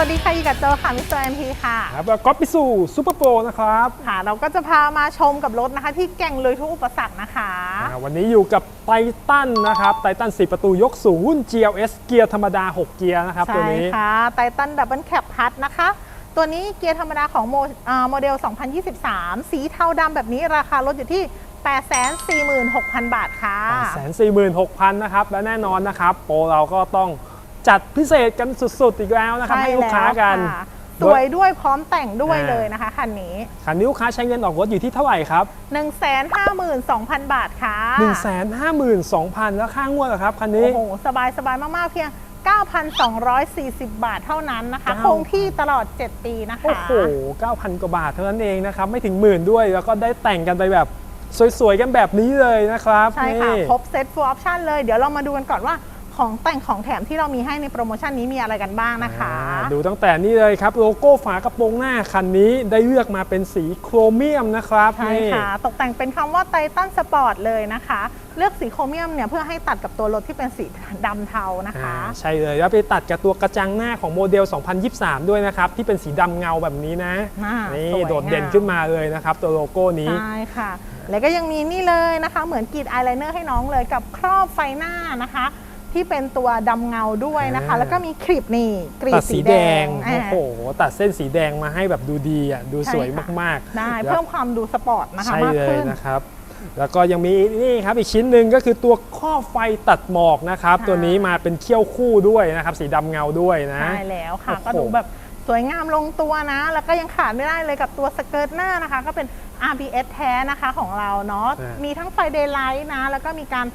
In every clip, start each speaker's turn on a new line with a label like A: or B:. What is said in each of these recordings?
A: ค่ะอีกับโจค่ะมิสเตอร์เอ็มพีค่ะ
B: ครับแล้วก็ไปสู่ซูเปอร์โปรนะครับ
A: ค่ะ เราก็จะพามาชมกับรถนะคะ ที่แก่งเลยทุกอุปสรรคนะคะ
B: อ่าวันนี้อยู่กับไททันนะครับไททัน4ประตูยกสูงรุ่น GLS เกียร์ธรรมดา 6 เกียร์นะครับตัว
A: ใช่
B: นี้
A: ค่ะไททันดับเบิลแคปพัทนะคะ ตัวนี้เกียร์ธรรมดาของโมอ่าโมเดล 2023 สีเทาดำแบบนี้ราคารถอยู่ที่ 846,000 บาทค่ะ
B: 846,000นะครับและแน่นอนนะครับ โปรเราก็ต้อง จัดพิเศษกันสุดๆ อีกแล้วนะครับ ให้ลูกค้ากัน
A: ใช่แล้วค่ะสวยด้วยพร้อมแต่งด้วย
B: อ่า
A: เลยนะคะคันนี้
B: คันนี้ลูกค้าใช้เงินออกรถอยู่ที่เท่าไหร่ครับ
A: 152,000 บาทค่ะ
B: 152,000 แล้วค่างวดเหรอครับคันนี้
A: โอ้โห สบายสบายมากๆ เพียง 9,240 บาทเท่านั้นนะคะ
B: เก้า
A: คงที่ตลอด 7 ปีนะคะ
B: โอ้โห 9,000 กว่าบาทเท่านั้นเองนะครับ ไม่ถึงหมื่นด้วย แล้วก็ได้แต่งกันไปแบบสวยๆ กันแบบนี้เลยนะครับ
A: ใช่ค่ะ
B: นี่
A: ครบเซ็ต full option เลย เดี๋ยวเรามาดูกันก่อนว่า ของแต่งของแถมที่เรามีให้ในโปรโมชั่นนี้มีอะไรกันบ้างนะคะ
B: อ่าดูตั้งแต่นี่เลยครับโลโก้ฝากระโปรงหน้าคันนี้ได้เลือกมาเป็นสีโครเมียมนะครับ
A: ใช่
B: นี่
A: ค่ะ ตกแต่งเป็นคำว่าไททันสปอร์ตเลยนะคะ เลือกสีโครเมียมเนี่ยเพื่อให้ตัดกับตัวรถที่เป็นสีดำเทานะคะ
B: อ่าใช่เลยแล้วไปตัดกับตัวกระจังหน้าของโมเดล 2023 ด้วยนะครับ ที่เป็นสีดำเงาแบบนี้นะ
A: อ่า
B: นี่
A: สวยงาม
B: โดดเด่นขึ้นมาเลยนะครับ ตัวโลโก้นี้
A: ใช่ค่ะ แล้วก็ยังมีนี่เลยนะคะ เหมือนกรีดอายไลเนอร์ให้น้องเลยกับครอบไฟหน้านะคะ ที่เป็นตัวดำเงาด้วยนะคะ
B: อ่า
A: แล้วก็มีคลิปนี่กรี
B: ตั
A: ด
B: ด
A: สี
B: สี
A: แด
B: แด
A: ง
B: ง
A: อ่า
B: โอ้โหตัดเส้นสีแดงมาให้แบบดูดีอะดู
A: ใช่
B: สวย
A: ค่ะ
B: มาก
A: ได้
B: ๆแล้ว
A: เพิ่มความดูสปอร์ตนะคะ
B: ใช่
A: มาก
B: เลย
A: ขึ้น
B: นะครับ แล้วก็ยังมีนี่ครับอีกชิ้นหนึ่งก็คือตัวครอบไฟตัดหมอกนะครับ
A: ค่ะ
B: ตัวนี้มาเป็นเขี้ยวคู่ด้วยนะครับ สีดำเงาด้วยนะ
A: ใช่แล้วค่ะ
B: โอ้โห
A: ก็ดูแบบสวยงามลงตัวนะ แล้วก็ยังขาดไม่ได้เลยกับตัวสเกิร์ตหน้านะคะ ก็เป็น RBS แท้นะคะของเราเนาะ
B: อ่ามี
A: มีทั้งไฟเดย์ไลท์นะ แล้วก็มีการ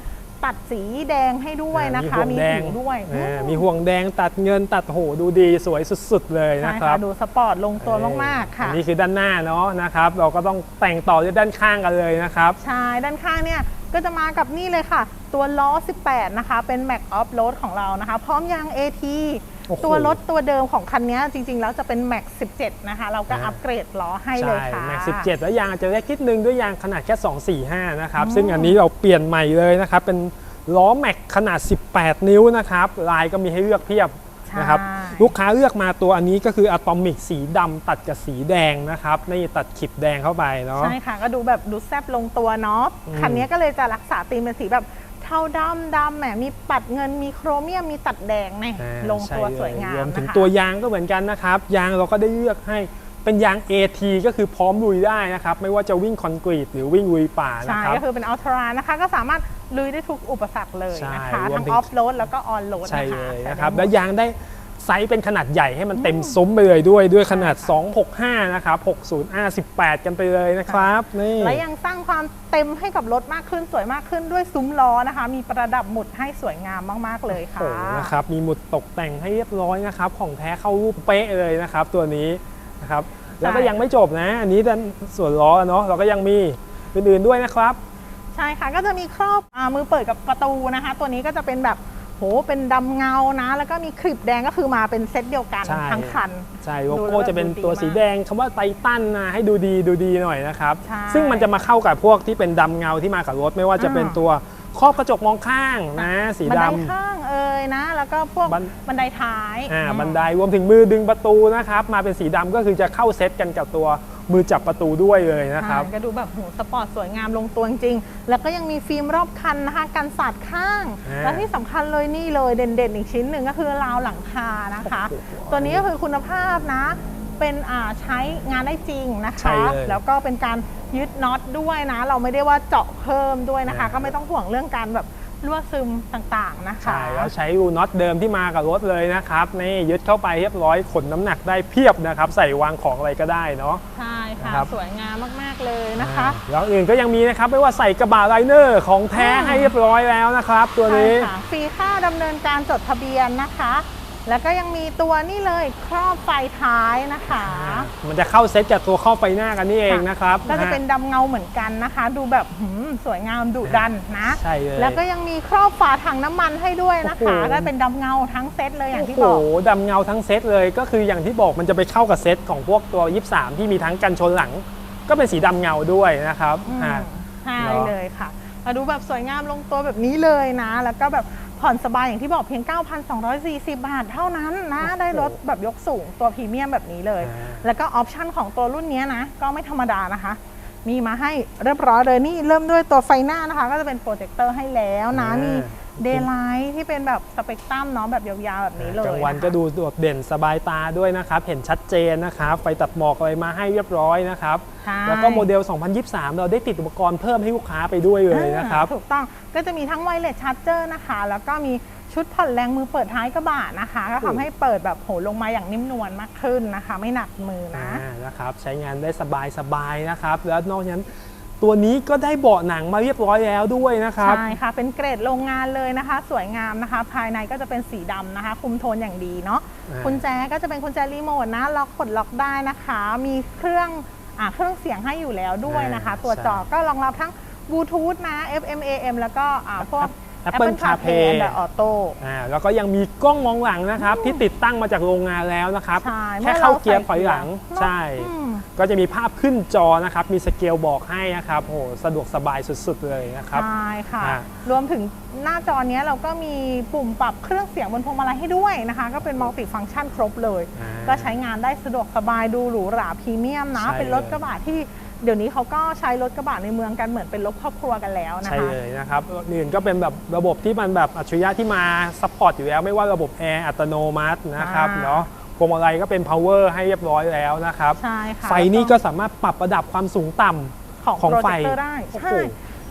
A: ตัดสีแดงให้ด้วยนะคะ
B: ห่วง
A: มี
B: แด
A: หู
B: ง
A: ด้วย
B: อ่า
A: อื
B: มีห่วงแดงตัดเงินตัดโหดูดีสวยสุดๆเลยนะ
A: ใช่
B: ครั
A: ค่ะ
B: บ
A: ดูสปอร์ตลงตัวมากๆค่ะ
B: อันนี้คือด้านหน้าเนาะนะครับ เราก็ต้องแต่งต่อด้วยด้านข้างกันเลยนะครับ
A: ใช่ด้านข้างเนี่ยก็จะมากับนี่เลยค่ะ ตัวล้อ 18 นะคะ เป็น Mac Off Road ของเรานะคะ พร้อมยาง AT
B: โอ้โห
A: ตัวรถตัวเดิมของคันนี้จริง ๆ แล้วจะเป็น Mac 17 นะคะ เราก็
B: อ่า
A: อัปเกรดล้อให้เลย
B: ใช่
A: ค่ะ
B: แม็ก17 แล้วยางอาจจะเล็กนิดนึงด้วยยางขนาดแค่ 245 นะครับ ซึ่งอันนี้เราเปลี่ยนใหม่เลยนะครับ เป็นล้อแม็กขนาด 18 นิ้วนะครับ ลายก็มีให้เลือกเพียบนะครับ
A: ใช่
B: ลูกค้าเลือกมาตัวอันนี้ก็คืออะตอมิกสีดำตัดกับสีแดงนะครับนี่ตัดขีดแดงเข้าไปเนาะ
A: ใช่ค่ะ ก็ดูแบบดูแซบลงตัวเนาะ
B: อืม
A: คันนี้ก็เลยจะรักษาธีมเป็นสีแบบ เทาดำดำแหมมีปัดเงินมีโครเมียมมีตัดแดงเนี่ย
B: อ่า
A: ลงตัว
B: ใช่เล
A: สวยงาม
B: รวมถึง
A: นะคะ
B: ตัวยางก็เหมือนกันนะครับ ยางเราก็ได้เลือกให้เป็นยาง AT ก็คือพร้อมลุยได้นะครับ ไม่ว่าจะวิ่งคอนกรีตหรือวิ่งลุยป่านะ
A: ใช่
B: ครับ
A: ก็คือเป็นอัลตร้านะคะ ก็สามารถลุยได้ทุกอุปสรรคเลยนะคะ
B: ใช่รวม
A: ทั้ง
B: ถึง
A: ออฟโรดแล้วก็ออนโรด
B: ใช่
A: นะคะ
B: เลย
A: ใช้
B: นะครับ
A: ได้หมด
B: และยางได้ ไซส์เป็นขนาดใหญ่ให้มันเต็มซุ้มไปเลยด้วยด้วยขนาด 265 นะครับ60 R18 กันไปเลยนะครับนี่
A: และยังสร้างความเต็มให้กับรถมากขึ้นสวยมากขึ้นด้วยซุ้มล้อนะคะ มีประดับหมุดให้สวยงามมาก ๆ เลย
B: โอ้
A: ค่ะ
B: โหนะครับมีหมุดตกแต่งให้เรียบร้อยนะครับ ของแท้เข้ารูปเป๊ะเลยนะครับ ตัวนี้นะครับแล้วก็ยังไม่จบนะ อันนี้ด้านส่วนล้อเนาะเราก็ยังมีอื่นๆด้วยนะครับ
A: ใช่ค่ะก็จะมีครอบอามือเปิดกับประตูนะคะ ตัวนี้ก็จะเป็นแบบ โหเป็นดำเงานะ แล้วก็มีคลิปแดงก็คือมาเป็นเซตเดียวกัน
B: ใช่
A: ทั้งคัน
B: ใช่โล
A: ดูแล้
B: โก้
A: ว
B: จะเป็น
A: ดูดี
B: ตัวสี
A: มาก
B: แดงคำว่าไททันนะให้ดูดีดูดีหน่อยนะครับ
A: ใช่
B: ซึ่งมันจะมาเข้ากับพวกที่เป็นดำเงาที่มากับรถ ไม่ว่าจะ
A: อ่า
B: เป็นตัวครอบกระจกมองข้างนะ สี
A: บัน
B: ด
A: ไดำข้างเอ่ยนะ แล้วก็พวก
B: บัน
A: บันไดท้าย
B: อ่า
A: อืม
B: บันไดรวมถึงมือดึงประตูนะครับ มาเป็นสีดำก็คือจะเข้าเซตกันกับตัว มือจับประตูด้วยเลยนะครับ
A: ใช่ก็ดูแบบโหสปอร์ตสวยงามลงตัวจริงๆแล้วก็ยังมีฟิล์มรอบคันนะคะกันสาดข้าง
B: อ่า
A: และที่สำคัญเลยนี่เลยเด่นๆ อีกชิ้นหนึ่งก็คือราวหลังคานะคะ
B: โอ้โห
A: ตัวนี้ก็คือคุณภาพนะเป็นอ่าใช้งานได้จริงนะ
B: ใช่
A: คะ
B: เลย
A: แล้วก็เป็นการยึดน็อตด้วยนะ เราไม่ได้ว่าเจาะเพิ่มด้วยนะคะ
B: อ่า
A: ก็ไม่ต้องห่วงเรื่องการแบบรั่วซึมต่างๆนะคะ
B: ใช่แล้วใช้รูน็อตเดิมที่มากับรถเลยนะครับนี่ยึดเข้าไปเรียบร้อยขนน้ำหนักได้เพียบนะครับ ใส่วางของอะไรก็ได้เนาะ
A: ใช่ ค่ะ
B: นะครับ
A: สวยงามมาก ๆ เลยนะคะ
B: อ่าแล้วอื่นก็ยังมีนะครับไม่ว่าใส่กระบะไลเนอร์ของแท้
A: อืม
B: ให้เรียบร้อยแล้วนะครับ ตัวนี้
A: ใช่ค่ะฟรีค่าดำเนินการจดทะเบียนนะคะ แล้วก็ยังมีตัวนี่เลยครอบไฟท้ายนะคะ
B: มันจะเข้าเซตกับตัวข้อบไฟหน้ากันนี่เองนะครับ
A: ก็จะเป็น
B: ฮ
A: ดำเงาเหมือนกันนะคะ ดูแบบหืมสวยงามดุดันนะ
B: ใช่เลย
A: แล้วก็ยังมีครอบฝาถังน้ำมันให้ด้วยนะคะ
B: โอ้โห
A: ก็เป็นดำเงาทั้งเซตเลยอย่างที่
B: โอ้
A: บ
B: โห
A: อก
B: ดำเงาทั้งเซตเลยก็คืออย่างที่บอกมันจะไปเข้ากับเซตของพวกตัว 23 ที่มีทั้งกันชนหลัง ก็เป็นสีดำเงาด้วยนะครับ
A: อืม
B: อ่า
A: ใช่
B: เนอะ
A: เลยค่ะมาดูแบบสวยงามลงตัวแบบนี้เลยนะ แล้วก็แบบ ผ่อนสบายอย่างที่บอกเพียง 9,240 บาท เท่านั้นนะ
B: โอ้โห
A: ได้รถแบบยกสูงตัวพรีเมียมแบบนี้เลย
B: อ่า
A: แล้วก็ออปชันของตัวรุ่นเนี้ยนะ ก็ไม่ธรรมดานะคะ มีมาให้เรียบร้อยเลยนี่เริ่มด้วยตัวไฟหน้านะคะ ก็จะเป็นโปรเจคเตอร์ให้แล้วนะ
B: อ่ามี
A: มี เดย์ไลท์ที่เป็นแบบสเปกตรัมเนาะแบบยาวๆแบบนี้เลย
B: กลางวันะ
A: คะ
B: ก็ดูโดดเด่นสบายตาด้วยนะครับ เห็นชัดเจนนะครับ ไฟตัดหมอกอะไรมาให้เรียบร้อยนะครับ
A: ใช่
B: แล้วก็โมเดล 2023 เราได้ติดอุปกรณ์เพิ่มให้ลูกค้าไปด้วยเลยนะครับ
A: อ่าถูกต้องก็จะมีทั้งไวเลสชาร์จเจอร์นะคะ แล้วก็มีชุดผ่อนแรงมือเปิดท้ายกระบะนะคะ ก็ทำให้เปิดแบบโหลงมาอย่างนิ่มนวลมากขึ้นนะคะ ไม่หนักมือนะ
B: อ่านะครับใช้งานได้สบายสบายๆนะครับ แล้วนอกจากนั้น ตัวนี้ก็ได้เบาะหนังมาเรียบร้อยแล้วด้วยนะครับ
A: ใช่ค่ะ เป็นเกรดโรงงานเลยนะคะ สวยงามนะคะ ภายในก็จะเป็นสีดำนะคะ คุมโทนอย่างดีเนาะ
B: อ่า
A: กุญแจก็จะเป็นกุญแจรีโมทนะล็อกกดล็อกได้นะคะ มีเครื่องอ่าเครื่องเสียงให้อยู่แล้วด้วยนะคะ
B: อ่า
A: ตัวจอ
B: ใช่
A: ก็รองรับทั้งบลูทูธนะ FM AM แล้วก็อ่าพวก
B: Apple CarPlay
A: Android Auto
B: อ่าแล้วก็ยังมีกล้องมองหลังนะครับ ที่ติดตั้งมาจากโรงงานแล้วนะครับ
A: ใช่
B: แค่เข้าเกียร์ถอยหลัง
A: เมื่อเราใส่เกียร์
B: ใช่
A: อืม
B: ก็จะมีภาพขึ้นจอนะครับ มีสเกลบอกให้นะครับโอ้โหสะดวกสบายสุดๆเลยนะครับ
A: ใช่ค่ะ
B: อ่าร
A: วมถึงหน้าจอเนี้ยเราก็มีปุ่มปรับเครื่องเสียงบนพวงมาลัยให้ด้วยนะคะ ก็เป็นมัลติฟังก์ชันครบเลย
B: อ่า
A: ก็ใช้งานได้สะดวกสบายดูหรูหราพรีเมียมนะ
B: ใช่
A: เป็นรถกระบะที่เดี๋ยวนี้เขาก็ใช้รถกระบะในเมืองกันเหมือนเป็นรถครอบครัวกันแล้วนะ
B: ใช่
A: คะ
B: เลยนะครับอื่นก็เป็นแบบระบบที่มันแบบอัจฉริยะที่มาซัพพอร์ตอยู่แล้ว ไม่ว่าระบบแอร์อัตโนมัตินะครับ
A: อ่า
B: เนาะ พวงมาลัยก็เป็น power ให้เรียบร้อยแล้วนะครับ
A: ใช่ค่ะ
B: ไฟนี่ก็สามารถปรับระดับความสูงต่ำ
A: ของ
B: ของ
A: โปร
B: ไฟ
A: เจคเตอร์ได้
B: โอ้โห
A: ใช่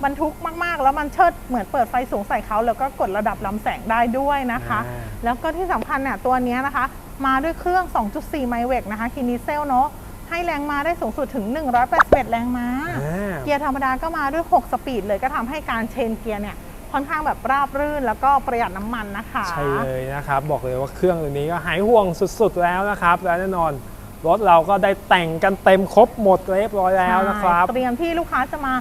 A: บรรทุกมากๆ แล้วมันเชิดเหมือนเปิดไฟสูงใส่เขาแล้วก็กดระดับลำแสงได้ด้วยนะคะ
B: อ่า
A: แล้วก็ที่สำคัญเนี่ยตัวเนี้ยนะคะ มาด้วยเครื่อง 2.4 ไมล์เวกนะคะคินิเซลเนาะให้แรงม้าได้สูงสุดถึง 181 แรงม้า
B: อ่า
A: เกียร์ธรรมดาก็มาด้วย 6 สปีดเลยก็ทำให้การเชนเกียร์เนี่ย ค่อนข้างแบบราบรื่น แล้วก็ประหยัดน้ำมันนะคะ
B: ใช่เลยนะครับ บอกเลยว่าเครื่องตัวนี้ก็หายห่วงสุดๆแล้วนะครับและแน่นอนรถเราก็ได้แต่งกันเต็มครบหมดเรียบร้อยแล้วนะครับ
A: ใช่เตรียมที่ลูกค้าจะมา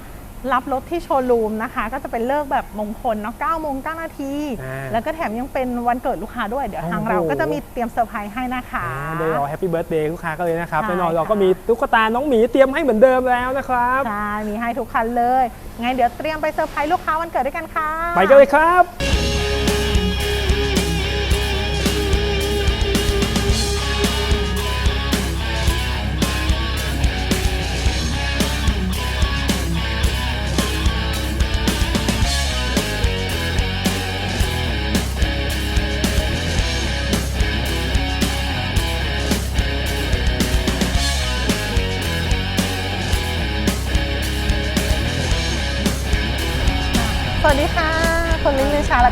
A: รับรถที่โชว์รูมนะคะ ก็จะเป็นเลิกแบบมงคลเนาะ9โมง9นาที
B: อ่า
A: แล้วก็แถมยังเป็นวันเกิดลูกค้าด้วย เดี๋ยวทาง
B: โอ้โห
A: เราก็จะมีเตรียมเซอร์ไพรส์ให้นะคะ
B: โดยเราแฮปปี้เบิร์ดเดย์ลูกค้ากันเลยนะครับ
A: ใช่
B: แน่นอนเรา
A: ค่ะ
B: ก็มีตุ๊กตาน้องหมีเตรียมให้เหมือนเดิมแล้วนะครับ
A: ใช่มีให้ทุกคันเลยไงเดี๋ยวเตรียมไปเซอร์ไพรส์ลูกค้าวันเกิดด้วยกันค่ะ
B: ไปกันเลยครับ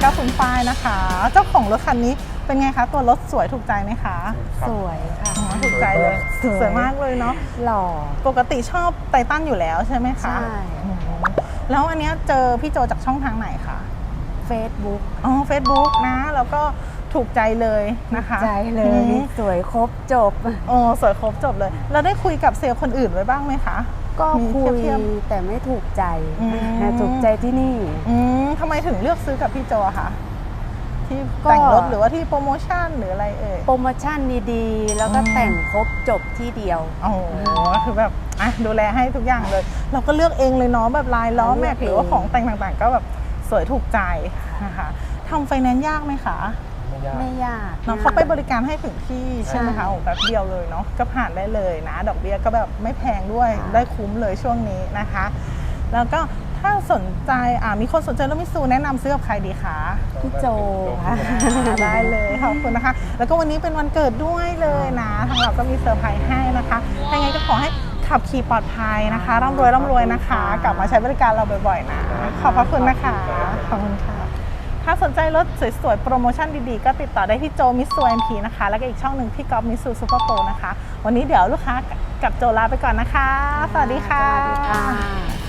A: ก็คุณฝ้ายนะคะ เจ้าของรถคันนี้เป็นไงคะตัวรถสวยถูกใจไหมคะ
C: สวยค่ะ
A: อ๋อถูกใจเลย
C: สวย
A: สวยมากเลยเนาะ
C: หล่อ
A: ปกติชอบไททันอยู่แล้วใช่ไหมคะ
C: ใช่
A: อืมแล้วอันเนี้ยเจอพี่โจจากช่องทางไหนคะ
C: Facebook
A: อ๋อเฟซบุ๊กนะ แล้วก็ถูกใจเลยนะคะ
C: ใจเล
A: อื
C: ย
A: ม
C: สวยครบจบ
A: โอ้สวยครบจบเลย แล้วได้คุยกับเซลล์คนอื่นไว้บ้างไหมคะ
C: ก็
A: มี
C: คุย
A: เทียบ
C: แต่ไม่ถูกใจ
A: อืม
C: ถูกใจที่นี่
A: อืมทำไมถึงเลือกซื้อกับพี่โจอะคะที่
C: ก็
A: แต่งรถหรือว่าที่โปรโมชั่นหรืออะไรเอ่ย
C: โปรโมชั่นดีๆ แล้วก็
A: อืม
C: แต่งครบจบที่เดียว
A: โอ้โหคือแบบอะดูแลให้ทุกอย่างเลย เราก็เลือกเองเลยเนาะแบบลายล้อแม็กหรือว่าของแต่งต่างๆ ก็แบบสวยถูกใจนะคะทำไฟแนนซ์ยากไหมคะ
C: ไม่ยาก
A: เนาะเขาไปบริการให้ถึงที่ใช่ไหมคะ
C: ใช่
A: โอ้แบบเดียวเลยเนาะก็ผ่านได้เลยนะ ดอกเบี้ยก็แบบไม่แพงด้วย
C: ค่ะ
A: ได้คุ้มเลยช่วงนี้นะคะ แล้วก็ถ้าสนใจอ่ามีคนสนใจรถมิตซูแนะนำซื้อกับใครดีคะ
C: พี่โจค่ะ
A: ได้เลยขอบคุณนะคะ แล้วก็วันนี้เป็นวันเกิดด้วยเลยนะ ทางเราก็มีเซอร์ไพรส์ให้นะคะถ้ายังไงก็ขอให้ขับขี่ปลอดภัยนะคะร่ำรวยร่ำรวยนะคะ กลับมาใช้บริการเราบ่อยๆนะขอบพระคุณนะคะขอบคุณค่ะ ถ้าสนใจรถสวยๆ โปรโมชั่นดีๆ ก็ติดต่อได้ที่โจมิสซูเอ็มพีนะคะ แล้วก็อีกช่องหนึ่งที่กอล์ฟมิสซูซูเปอร์โปรนะคะ วันนี้เดี๋ยวลูกค้ากับโจลาไปก่อนนะคะ สวัสดีค่ะ
C: สวัสดีค่ะ